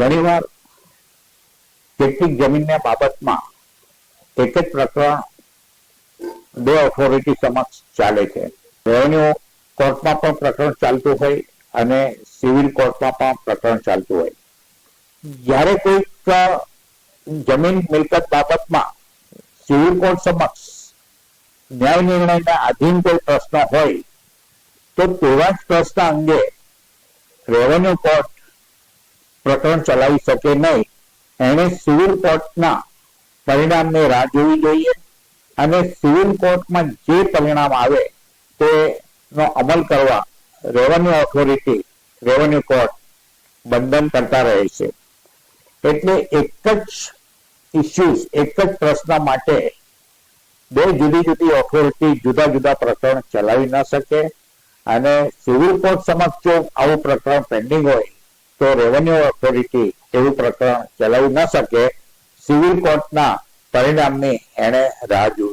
ઘણીવાર કેટલીક જમીનના બાબતમાં એક જ પ્રકરણ બે ઓથોરિટી સમક્ષ ચાલે છે. રેવન્યુ કોર્ટમાં પણ પ્રકરણ ચાલતું હોય અને સિવિલ કોર્ટમાં પણ પ્રકરણ ચાલતું હોય. જ્યારે કોઈક જમીન મિલકત બાબતમાં સિવિલ કોર્ટ સમક્ષ ન્યાય નિર્ણયના આધીન કોઈ પ્રશ્ન હોય, તો તેવા જ પ્રશ્ન અંગે રેવન્યુ કોર્ટ પ્રકરણ ચલાવી શકે નહીં. એણે સિવિલ કોર્ટના પરિણામને રાહ જોવી જોઈએ અને સિવિલ કોર્ટમાં જે પરિણામ આવે તેનો અમલ કરવા રેવન્યુ ઓથોરિટી રેવન્યુ કોર્ટ બંધન કરતા રહે છે. એટલે એક જ ઇસ્યુઝ એક જ પ્રશ્ન માટે બે જુદી જુદી ઓથોરિટી જુદા જુદા પ્રકરણ ચલાવી ન શકે અને સિવિલ કોર્ટ સમક્ષ જો આવું પ્રકરણ પેન્ડિંગ હોય તો રેવન્યુ ઓથોરિટી એવું પ્રકરણ ચલાવી ન શકે સિવિલ કોર્ટના પરિણામની એણે રાહ જોવી